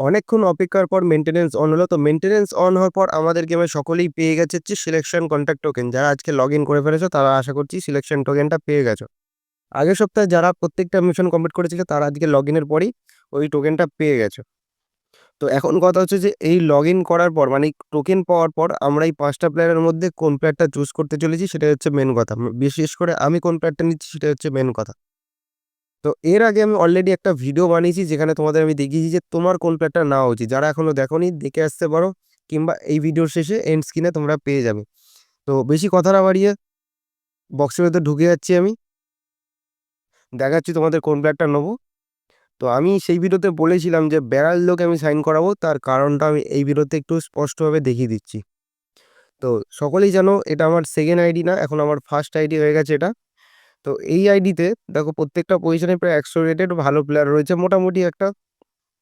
অনেকক্ষণ অপেক্ষার পর মেইনটেন্যান্স অন হলো। তো মেইনটেন্যান্স অন হওয়ার পর আমাদের গেমে সকলেই পেয়ে গেছে হচ্ছে সিলেকশন কন্ট্যাক্ট টোকেন। যারা আজকে লগ ইন করে ফেলেছো, তারা আশা করছি সিলেকশন টোকেনটা পেয়ে গেছো। আগের সপ্তাহে যারা প্রত্যেকটা মিশন কমপ্লিট করেছিল, তারা আজকে লগ ইনের পরই ওই টোকেনটা পেয়ে গেছো। তো এখন কথা হচ্ছে যে, এই লগ ইন করার পর মানে টোকেন পাওয়ার পর, আমরা এই পাঁচটা প্লেয়ারের মধ্যে কোন প্লেয়ারটা চুজ করতে চলেছি সেটা হচ্ছে মেন কথা। বিশেষ করে আমি কোন প্লেয়ারটা নিচ্ছি সেটা হচ্ছে মেন কথা। তো এর আগে আমি অলরেডি একটা ভিডিও বানিয়েছি যেখানে তোমাদের আমি দেখিয়েছি যে তোমার কোন প্লেয়ারটা নেওয়া উচিত। যারা এখনও দেখোনি, দেখে আসতে পারো কিংবা এই ভিডিওর শেষে এন্ড স্ক্রিনে তোমরা পেয়ে যাবে। তো বেশি কথা না বাড়িয়ে বক্সের ভেতর ঢুকে যাচ্ছি আমি। দেখাচ্ছি তোমাদের কোন প্লেয়ারটা নেব। তো আমি সেই ভিডিওতে বলেছিলাম যে বেড়ালদোকে আমি সাইন করাবো, তার কারণটা আমি এই ভিডিওতে একটু স্পষ্টভাবে দেখিয়ে দিচ্ছি। তো সকলেই জানো এটা আমার সেকেন্ড আইডি না, এখন আমার ফার্স্ট আইডি হয়ে গেছে এটা। তো এই আইডিতে দেখো প্রত্যেকটা পজিশনে প্রায় ১০০ রেটেড ভালো প্লেয়ার রয়েছে। মোটামুটি একটা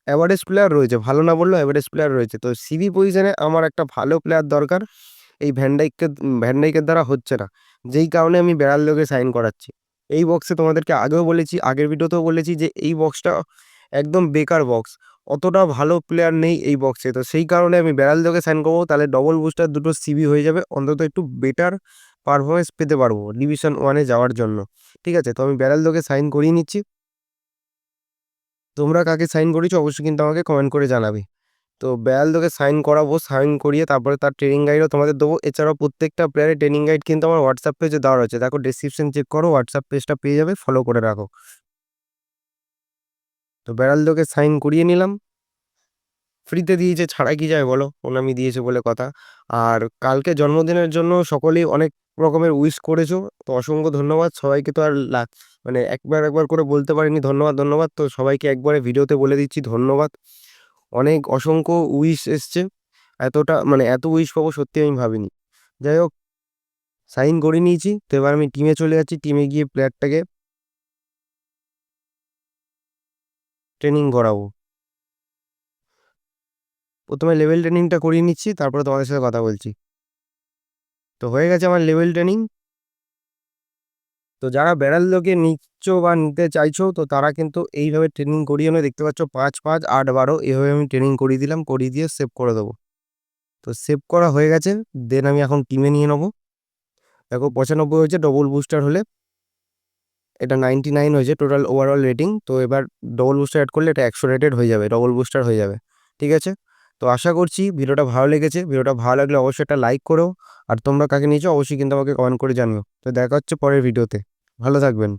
অ্যাভারেজ প্লেয়ার রয়েছে। ভালো না বললেও অ্যাভারেজ প্লেয়ার রয়েছে। তো সিবি পজিশনে আমার একটা ভালো প্লেয়ার দরকার। এই ভ্যান ডাইককে উম ভ্যান ডাইকের দ্বারা হচ্ছে না। যেই কারণে আমি বেড়ালদোকে সাইন করাচ্ছি। এই বক্সে তোমাদেরকে আগেও বলেছি, আগের ভিডিওতেও বলেছি যে এই বক্সটা একদম বেকার বক্স। অতটা ভালো প্লেয়ার নেই এই বক্সে। তো সেই কারণে আমি বেড়ালদোকে সাইন করব তাহলে ডবল বুস্টার দুটো সিবি হয়ে যাবে। অন্তত একটু বেটার পারফরম্যান্স পেতে পারব ডিভিশন ওয়ানে যাওয়ার জন্য। ঠিক আছে? তো আমি বেড়ালদোকে সাইন করিয়ে নিচ্ছি। তোমরা কাকে সাইন করেছ অবশ্যই কিন্তু আমাকে কমেন্ট করে জানাবে। তো বেড়ালদোকে সাইন করাবো। সাইন করিয়ে তারপরে তার ট্রেনিং গাইডও তোমাদের দেবো। এছাড়াও প্রত্যেকটা প্লেয়ারের ট্রেনিং গাইড কিন্তু আমার হোয়াটসঅ্যাপ পেজে দেওয়া রয়েছে। দেখো ডেসক্রিপশন চেক করো হোয়াটসঅ্যাপ পেজটা পেয়ে যাবে ফলো করে রাখো। তো বেড়ালদোকে সাইন করিয়ে নিলাম। ফ্রিতে দিয়েছে ছাড়া কি যায় বলো? প্রণামী দিয়েছে বলে কথা। আর কালকে জন্মদিনের জন্য সকলেই অনেক রকমের উইশ করেছ। তো অসংখ্য ধন্যবাদ। সবাইকে তো আর লা মানে একবার, একবার করে বলতে পারিনি ধন্যবাদ, ধন্যবাদ। তো সবাইকে একবারে ভিডিওতে বলে দিচ্ছি ধন্যবাদ। অনেক অসংখ্য উইশ এসছে। এতটা মানে এত উইশ পাবো সত্যি আমি ভাবিনি। যাই হোক সাইন করিয়ে নিয়েছি। তো এবার আমি টিমে চলে যাচ্ছি। টিমে গিয়ে প্লেয়ারটাকে ট্রেনিং করাবো। প্রথমে লেভেল ট্রেনিংটা করিয়ে নিচ্ছি তারপরে তোমাদের সাথে কথা বলছি। তো হয়ে গেছে আমার লেভেল ট্রেনিং। তো যারা বেড়ালদোকে নিচ্ছ বা নিতে চাইছো, তো তারা কিন্তু এইভাবে ট্রেনিং করিয়ে নেবে দেখতে পাচ্ছ পাঁচ পাঁচ, আট, বারো, এইভাবে আমি ট্রেনিং করিয়ে দিলাম। করিয়ে দিয়ে সেভ করে দেবো। তো সেভ করা হয়ে গেছে। দেন আমি এখন টিমে নিয়ে নেব। দেখো ৯৫ হয়েছে ডবল বুস্টার হলে। এটা 99 হয়েছে টোটাল ওভারঅল রেটিং। তো এবার ডবল বুস্টার অ্যাড করলে এটা ১০০ রেটেড হয়ে যাবে। ডবল বুস্টার হয়ে যাবে। ঠিক আছে? তো আশা করছি ভিডিওটা ভালো লেগেছে। ভিডিওটা ভালো লাগলে অবশ্যই একটা লাইক করো। আর তোমরা কাকে নিয়েছো, অবশ্যই কিন্তু আমাকে কমেন্ট করে জানিও। তো দেখা হচ্ছে পরের ভিডিওতে। ভালো থাকবেন।